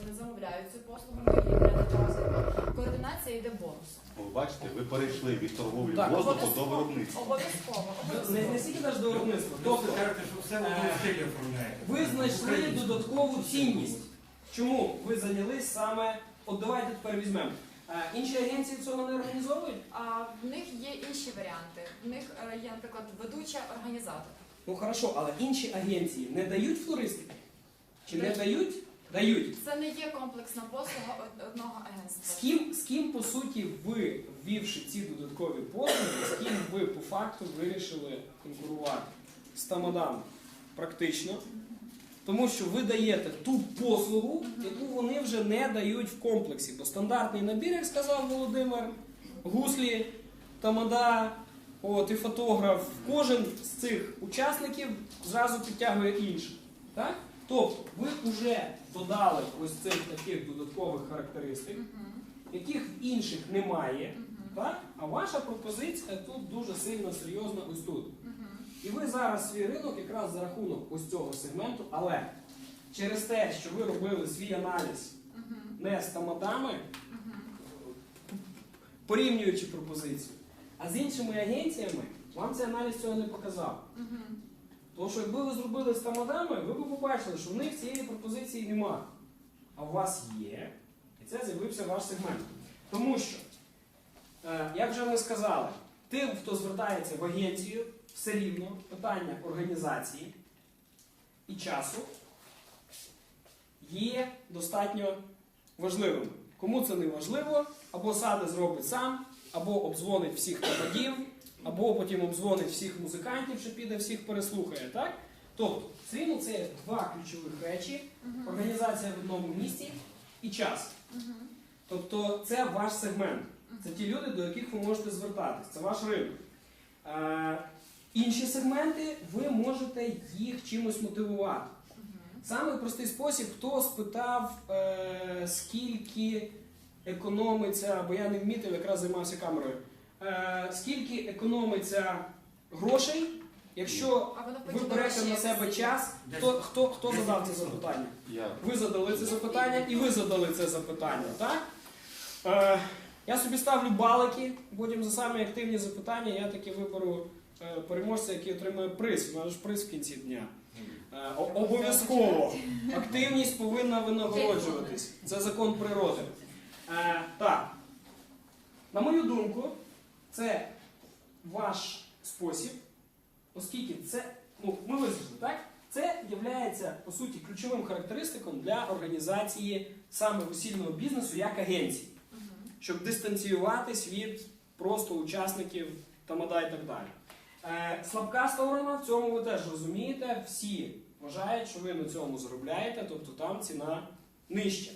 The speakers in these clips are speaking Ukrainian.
Вони замовляють цю послугу, ми не наказуємо. Координація йде бонусом. Ви бачите, ви перейшли від торговлі Так, воздуху до виробництва. Обов'язково. Не, обов'язково. не стільки навіть до виробництва. Тобто кажете, що все в одному стилі оформляєте. ви знайшли додаткову цінність. Чому ви зайнялись саме? От давайте тепер візьмемо. Е, Інші агенції цього не організовують? А в них є інші варіанти. В них е, є, наприклад, ведуча організатор. Ну хорошо, але інші агенції не дають флористики? Чи не дають? Дають. Це не є комплексна послуга од- одного З ким, з ким, по суті, ви, ввівши ці додаткові послуги, з ким ви по факту вирішили конкурувати? З Тамадами. Практично. Тому що ви даєте ту послугу, яку вони вже не дають в комплексі. Бо стандартний набір, як сказав Володимир, гуслі, тамада, от, і фотограф, кожен з цих учасників зразу підтягує інших. Так? Тобто ви вже додали ось цих таких додаткових характеристик, яких в інших немає. Так? А ваша пропозиція тут дуже сильно серйозна ось тут. І ви зараз свій ринок якраз за рахунок ось цього сегменту, але через те, що ви робили свій аналіз не з тамадами, порівнюючи пропозицію, а з іншими агенціями, вам цей аналіз цього не показав. Тому що якби ви зробили з тамадами, ви б побачили, що в них цієї пропозиції нема. А у вас є, і це з'явився ваш сегмент. Тому що, е, як вже ми сказали, тим, хто звертається в агенцію, все рівно питання організації і часу є достатньо важливим. Кому це не важливо, або саде зробить сам, або обдзвонить всіх тамадів, або потім обдзвонить всіх музикантів, що піде, всіх переслухає. Так? Тобто, рівно це два ключових речі: організація в одному місці і час. Тобто це ваш сегмент. Це ті люди, до яких ви можете звертатись. Це ваш ринок. Е, інші сегменти ви можете їх чимось мотивувати. Самий простий спосіб, хто спитав, е, скільки економиться, бо я не вмітив, якраз займався камерою. Е, скільки економиться грошей, якщо ви берете на себе час, хто, хто, хто задав це запитання? Ви задали це запитання і ви задали це запитання, так? Е, я собі ставлю балики, потім за самі активні запитання я таки виберу е, переможця, який отримує приз. У нас ж приз в кінці дня. Обов'язково. Активність повинна винагороджуватись. Це закон природи. Так. На мою думку, це ваш спосіб, оскільки це, ну, ми визначили, так? Це є, по суті, ключовим характеристиком для організації саме весільного бізнесу як агенції, щоб дистанціюватись від просто учасників тамада і так далі. Е, слабка сторона, в цьому ви теж розумієте, всі вважають, що ви на цьому заробляєте, тобто там ціна нижча.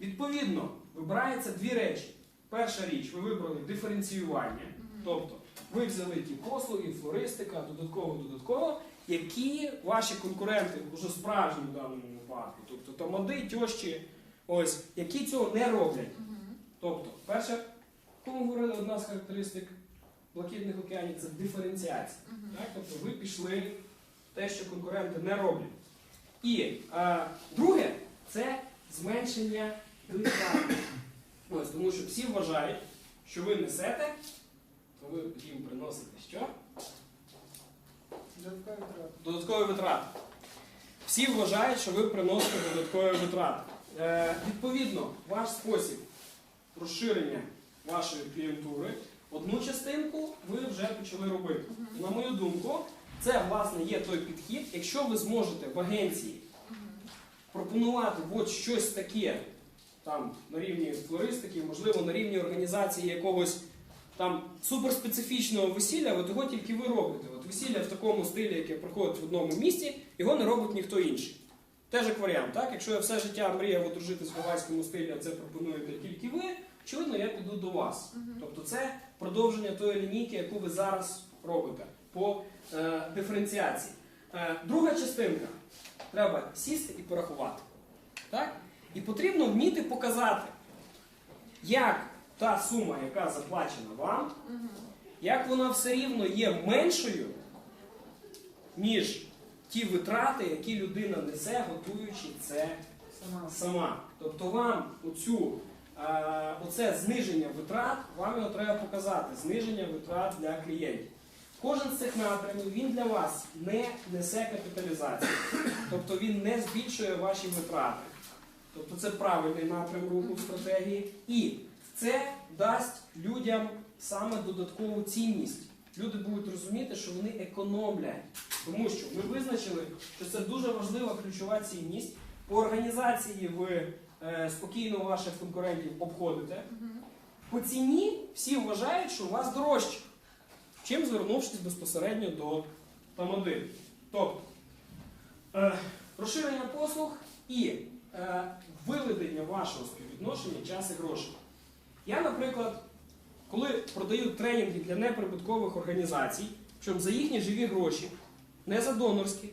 Відповідно, вибираються дві речі. Перша річ, ви вибрали диференціювання, тобто ви взяли ті послуги, флористика, додатково, додатково, які ваші конкуренти вже справжні в даному випадку, тобто тамади, тьощі, ось, які цього не роблять. Тобто, перше, кому говорили, одна з характеристик блакитних океанів це диференціація. Так? Тобто ви пішли в те, що конкуренти не роблять. І е, друге це зменшення витрат. Ось, тому що всі вважають, що ви несете, то ви їм приносите що? Додаткові витрати. Всі вважають, що ви приносите додаткові витрати. Е, відповідно, ваш спосіб розширення вашої клієнтури, одну частинку ви вже почали робити. На мою думку, це власне є той підхід, якщо ви зможете в агенції пропонувати от щось таке там на рівні флористики, можливо, на рівні організації якогось там суперспецифічного весілля, от його тільки ви робите. От весілля в такому стилі, яке проходить в одному місті, його не робить ніхто інший. Теж як варіант, так? Якщо я все життя мріяв одружитись в гавайському стилі, а це пропонуєте тільки ви, очевидно, я піду до вас. Тобто це продовження тої лінійки, яку ви зараз робите по е, диференціації. Е, друга частинка. Треба сісти і порахувати. Так? І потрібно вміти показати, як та сума, яка заплачена вам, як вона все рівно є меншою, ніж ті витрати, які людина несе, готуючи це сама. Тобто вам оцю, е, оце зниження витрат, вам його треба показати. Зниження витрат для клієнтів. Кожен з цих напрямів він для вас не несе капіталізацію. Тобто він не збільшує ваші витрати. Тобто це правильний напрям руху стратегії. І це дасть людям саме додаткову цінність. Люди будуть розуміти, що вони економлять. Тому що ми визначили, що це дуже важлива ключова цінність. По організації ви е, спокійно ваших конкурентів обходите. По ціні всі вважають, що у вас дорожче, чим звернувшись безпосередньо до тамади. Тобто е, розширення послуг і виведення вашого співвідношення час і грошей. Я, наприклад, коли продаю тренінги для неприбуткових організацій, щоб за їхні живі гроші, не за донорські,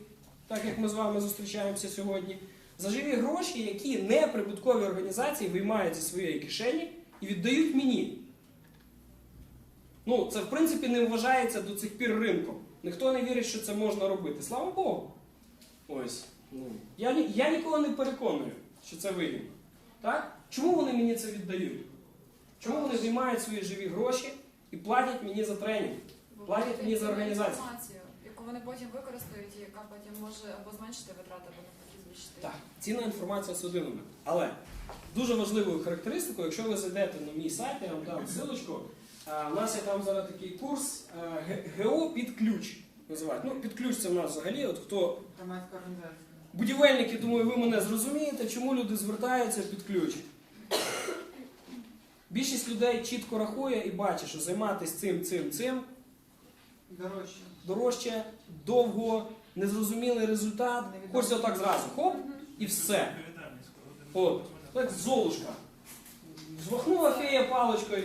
так як ми з вами зустрічаємося сьогодні, за живі гроші, які неприбуткові організації виймають зі своєї кишені і віддають мені. Ну, це в принципі не вважається до цих пір ринком. Ніхто не вірить, що це можна робити. Слава Богу. Ось. Ну, я, ні- я нікого не переконую, що це вигідно. Так? Чому вони мені це віддають? Чому вони виймають свої живі гроші і платять мені за тренінг? Платять мені за організацію. інформацію, яку вони потім використають, і яка потім може або зменшити витрати, або навпаки збільшити. Так, цінна інформація момент. Але дуже важливою характеристикою, якщо ви зайдете на мій сайт, я вам дам ссылочку, а, у нас є там зараз такий курс ГО під ключ. Називають. Ну, під ключ це в нас взагалі, от хто Громадська організація. Будівельники, думаю, ви мене зрозумієте, чому люди звертаються під ключ. Більшість людей чітко рахує і бачить, що займатися цим, цим, цим Дорожче. дорожче, довго, незрозумілий результат. Хочеться отак зразу, хоп, і все. От, так золушка. Змахнула фея паличкою,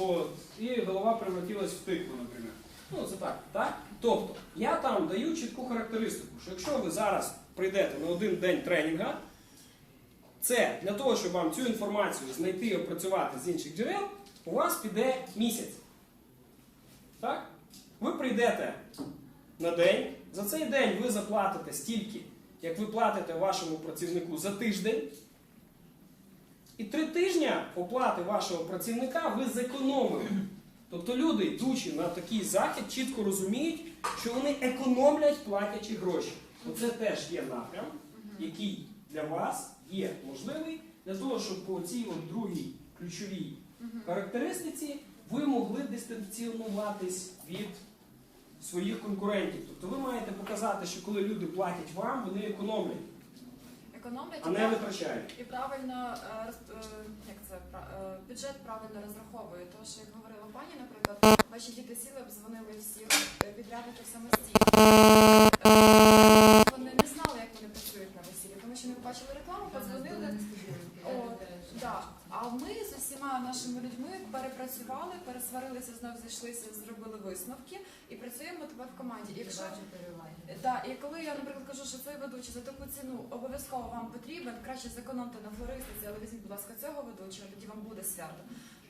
от, і голова превратилась в тикву, наприклад. Ну, це так, так? Тобто, я там даю чітку характеристику, що якщо ви зараз прийдете на один день тренінга, це для того, щоб вам цю інформацію знайти і опрацювати з інших джерел, у вас піде місяць. Так? Ви прийдете на день, за цей день ви заплатите стільки, як ви платите вашому працівнику за тиждень. І три тижні оплати вашого працівника ви зекономили. Тобто люди, йдучи на такий захід, чітко розуміють, що вони економлять платячи гроші. Оце теж є напрям, який для вас є можливий для того, щоб по цій от другій ключовій характеристиці ви могли дистанціонуватись від своїх конкурентів. Тобто ви маєте показати, що коли люди платять вам, вони економлять, Економлять а не витрачають. і правильно е, роз- е, як це пра- е, бюджет правильно розраховує. Тому що як говорила пані, наприклад, ваші діти сіли, б дзвонили всіх е, підрядників самостійно. Е, Вони не знали, як вони працюють на весіллі, тому що не побачили рекламу, подзвонили. О, да. А ми з усіма нашими людьми перепрацювали, пересварилися, знов зійшлися, зробили висновки і працюємо тепер в команді. Якщо Да, і коли я, наприклад, кажу, що цей ведучий за таку ціну обов'язково вам потрібен, краще зекономте на флористиці, але візьміть, будь ласка, цього ведучого, тоді вам буде свято.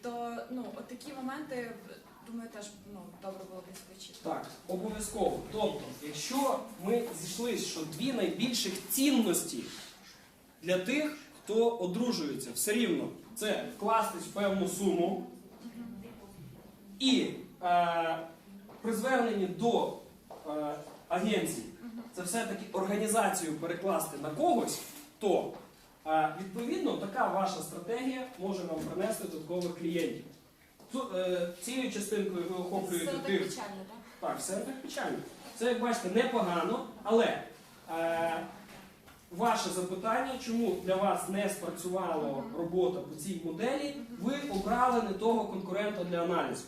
То ну, от такі моменти, думаю, теж ну, добре було б ісключити. Так, обов'язково. Тобто, якщо ми зійшлися, що дві найбільших цінності для тих, хто одружується, все рівно це вкластись в певну суму і е, при зверненні до е, агенції це все-таки організацію перекласти на когось, то е, відповідно така ваша стратегія може вам принести додаткових клієнтів. Ту- е, Цією частинкою ви охоплюєте так тих. печально, так? Так, все так печально. Це, як бачите, непогано, але е, ваше запитання, чому для вас не спрацювала робота по цій моделі, ви обрали не того конкурента для аналізу.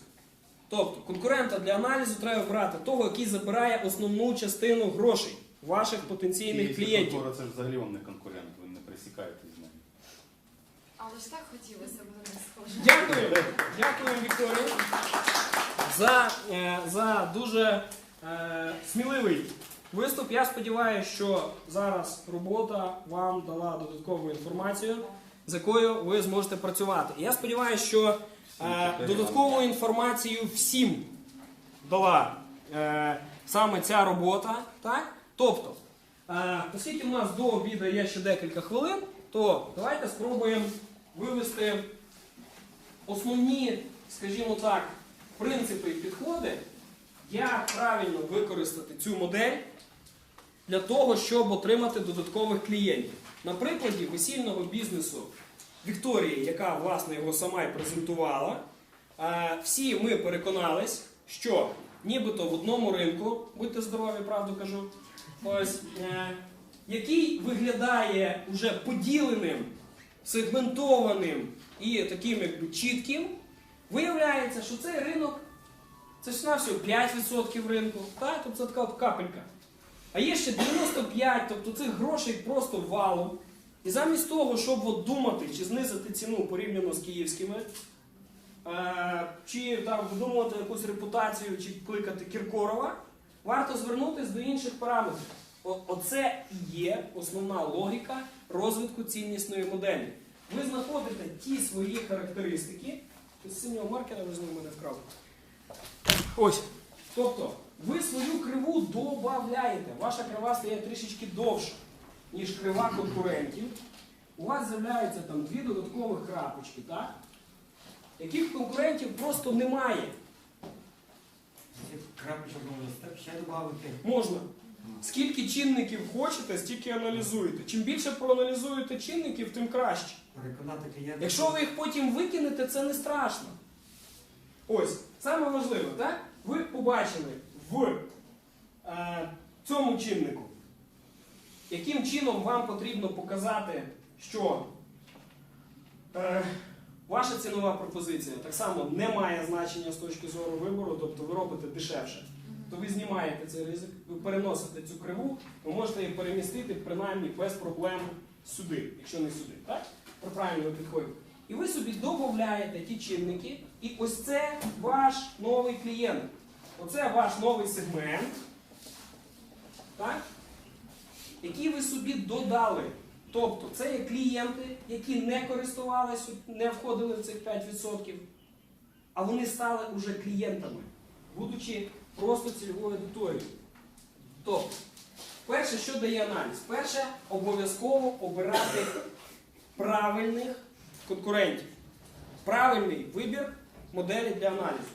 Тобто, конкурента для аналізу треба брати того, який забирає основну частину грошей ваших потенційних клієнтів. контора це ж взагалі вам не конкурент, ви не пересікаєтесь з ними. Але ж так хотілося б них схоже. Дякую, дякую, Вікторію, за, е, за дуже е, сміливий виступ. Я сподіваюся, що зараз робота вам дала додаткову інформацію, з якою ви зможете працювати. Я сподіваюся, що е, додаткову інформацію всім дала е, саме ця робота. Так? Тобто, е, оскільки у нас до обіду є ще декілька хвилин, то давайте спробуємо вивести основні, скажімо так, принципи і підходи, як правильно використати цю модель для того, щоб отримати додаткових клієнтів. На прикладі весільного бізнесу Вікторії, яка власне його сама і презентувала, е, всі ми переконались, що нібито в одному ринку, будьте здорові, правду кажу, ось, е, який виглядає уже поділеним, сегментованим і таким якби чітким, виявляється, що цей ринок це ж на всього 5% ринку, так? тобто це така капелька. А є ще 95, тобто цих грошей просто валом. І замість того, щоб от думати, чи знизити ціну порівняно з київськими, е, чи там видумувати якусь репутацію, чи кликати Кіркорова, варто звернутися до інших параметрів. Оце і є основна логіка розвитку ціннісної моделі. Ви знаходите ті свої характеристики. З синього маркера ви знову мене вкрав. Ось. Тобто, ви свою криву додаєте. Ваша крива стає трішечки довша, ніж крива конкурентів. У вас з'являються там дві додаткових крапочки, так? яких конкурентів просто немає. Крапочку можна ще додати. Можна. Скільки чинників хочете, стільки аналізуєте. Чим більше проаналізуєте чинників, тим краще. Переконати клієнта. Якщо ви їх потім викинете, це не страшно. Ось, саме важливе, так? Ви побачили в е, цьому чиннику, яким чином вам потрібно показати, що е, ваша цінова пропозиція так само не має значення з точки зору вибору, тобто ви робите дешевше. То ви знімаєте цей ризик, ви переносите цю криву, ви можете її перемістити принаймні без проблем сюди, якщо не сюди. Так? При правильному підході. І ви собі додаєте ті чинники, і ось це ваш новий клієнт. Оце ваш новий сегмент, так? який ви собі додали. Тобто це є клієнти, які не користувалися, не входили в цих 5%, а вони стали уже клієнтами, будучи просто цільовою аудиторією. Тобто, перше, що дає аналіз? Перше, обов'язково обирати правильних конкурентів. Правильний вибір моделі для аналізу.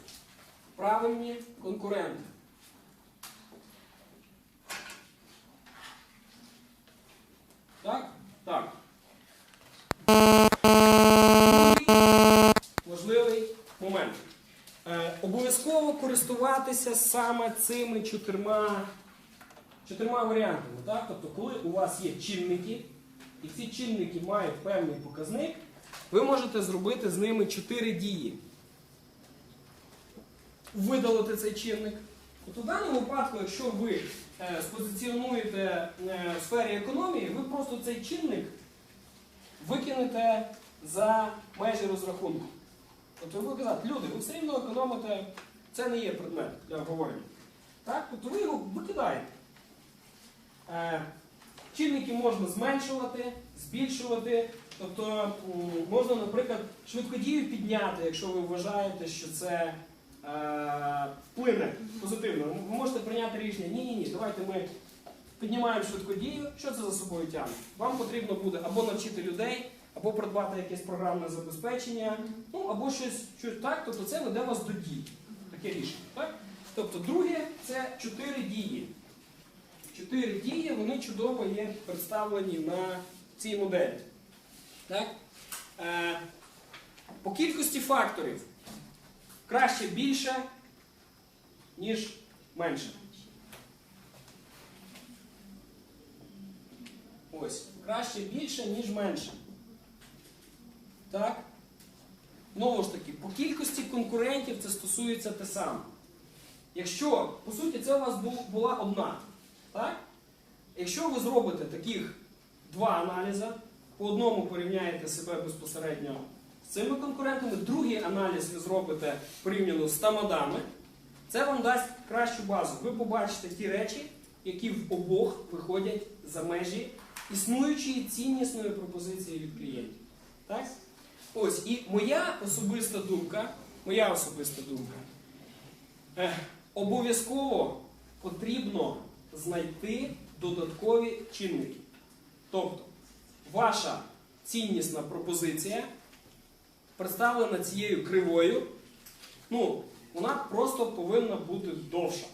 Правильні конкуренти. Так? Так. Важливий момент. Е, обов'язково користуватися саме цими чотирма, чотирма варіантами. Так? Тобто, коли у вас є чинники, і ці чинники мають певний показник, ви можете зробити з ними чотири дії. Видалити цей чинник. От у даному випадку, якщо ви е, спозиціонуєте е, в сфері економії, ви просто цей чинник викинете за межі розрахунку. Тобто ви казати, люди, ви все рівно економите, це не є предмет для обговорення. Так? Тобто ви його викидаєте. Е, Чинники можна зменшувати, збільшувати. Тобто можна, наприклад, швидкодію підняти, якщо ви вважаєте, що це вплине позитивно. Ви можете прийняти рішення, ні-ні ні, давайте ми піднімаємо швидкодію. Що це за собою тягне? Вам потрібно буде або навчити людей, або придбати якесь програмне забезпечення, ну або щось, щось так, тобто це веде вас до дій. Таке рішення. Так? Тобто, друге це чотири дії. Чотири дії, вони чудово є представлені на цій моделі. Так? Е, по кількості факторів краще більше, ніж менше. Ось. Краще більше, ніж менше. Так? Знову ж таки, по кількості конкурентів це стосується те саме. Якщо, по суті, це у вас була одна. Так? Якщо ви зробите таких два аналізи, по одному порівняєте себе безпосередньо цими конкурентами, другий аналіз ви зробите порівняно з тамадами, це вам дасть кращу базу. Ви побачите ті речі, які в обох виходять за межі існуючої ціннісної пропозиції від клієнтів. Так? Ось, і моя особиста думка, моя особиста думка, е, обов'язково потрібно знайти додаткові чинники. Тобто, ваша ціннісна пропозиція, представлена цією кривою, ну, вона просто повинна бути довша.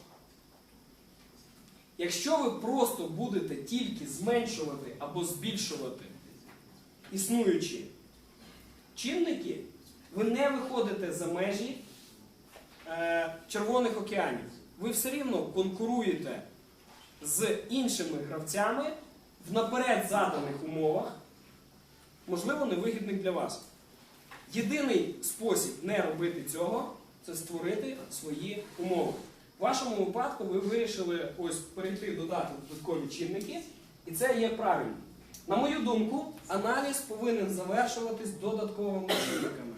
Якщо ви просто будете тільки зменшувати або збільшувати існуючі чинники, ви не виходите за межі е, червоних океанів. Ви все рівно конкуруєте з іншими гравцями в наперед заданих умовах, можливо, невигідних для вас. Єдиний спосіб не робити цього це створити свої умови. В вашому випадку ви вирішили ось перейти додати додаткові чинники, і це є правильно. На мою думку, аналіз повинен завершуватись додатковими чинниками.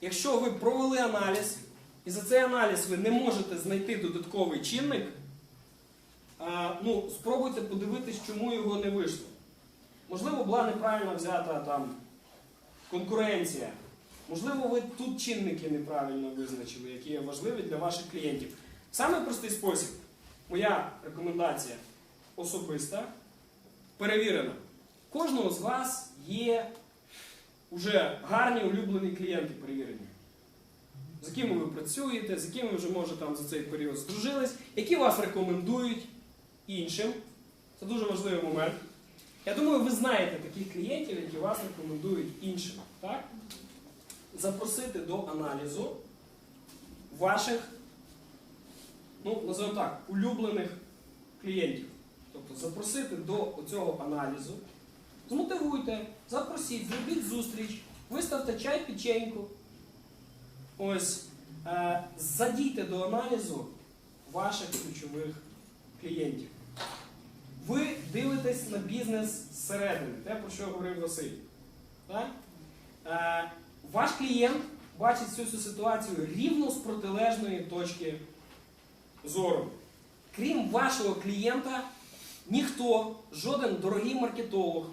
Якщо ви провели аналіз, і за цей аналіз ви не можете знайти додатковий чинник, ну, спробуйте подивитись, чому його не вийшло. Можливо, була неправильно взята там конкуренція. Можливо, ви тут чинники неправильно визначили, які є важливі для ваших клієнтів. Самий простий спосіб, моя рекомендація особиста, перевірена. Кожного з вас є вже гарні улюблені клієнти перевірені. З якими ви працюєте, з якими ви вже може там за цей період здружились, які вас рекомендують іншим. Це дуже важливий момент. Я думаю, ви знаєте таких клієнтів, які вас рекомендують іншим. Так? Запросити до аналізу ваших, ну, називаємо так, улюблених клієнтів. Тобто запросити до цього аналізу, змотивуйте, запросіть, зробіть зустріч, виставте чай печеньку. Ось, е, задійте до аналізу ваших ключових клієнтів. Ви дивитесь на бізнес зсередини, те, про що говорив Василь. Так? Е, ваш клієнт бачить цю всю ситуацію рівно з протилежної точки зору. Крім вашого клієнта, ніхто, жоден дорогий маркетолог,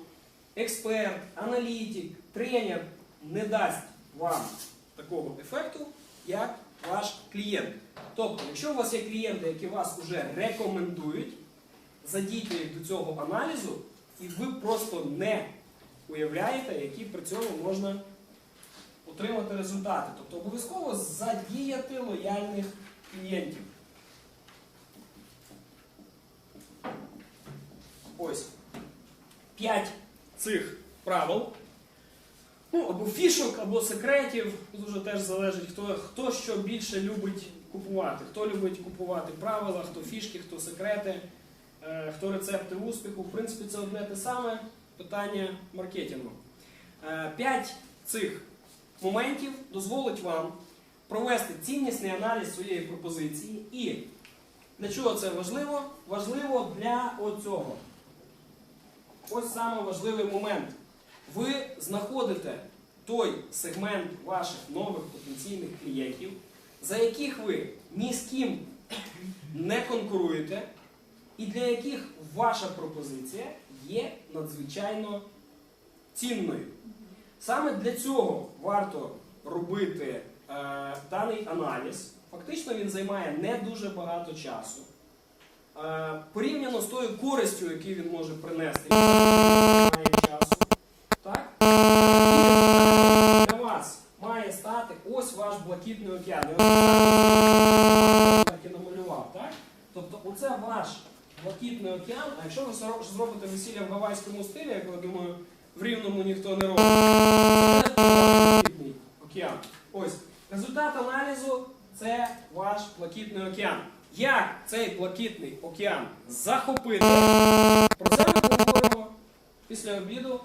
експерт, аналітик, тренер не дасть вам такого ефекту, як ваш клієнт. Тобто, якщо у вас є клієнти, які вас вже рекомендують, задійте до цього аналізу, і ви просто не уявляєте, які при цьому можна отримати результати. Тобто обов'язково задіяти лояльних клієнтів. Ось. П'ять цих правил. Ну, або фішок, або секретів. Дуже теж залежить, хто, хто що більше любить купувати. Хто любить купувати правила, хто фішки, хто секрети, хто рецепти успіху. В принципі, це одне те саме питання маркетингу. Е, П'ять цих моментів дозволить вам провести ціннісний аналіз своєї пропозиції. І для чого це важливо? Важливо для оцього. Ось саме важливий момент. Ви знаходите той сегмент ваших нових потенційних клієнтів, за яких ви ні з ким не конкуруєте, і для яких ваша пропозиція є надзвичайно цінною. Саме для цього варто робити е, даний аналіз. Фактично він займає не дуже багато часу. Е, порівняно з тою користю, яку він може принести, часу. Так? Для вас має стати ось ваш блакитний океан. І намалював. Так? Тобто оце ваш блакитний океан, а якщо ви зробите весілля в гавайському стилі, як я думаю, в рівному ніхто не робить, це теж океан. Ось. Результат аналізу це ваш блакитний океан. Як цей блакитний океан захопити? Про це ми поговоримо після обіду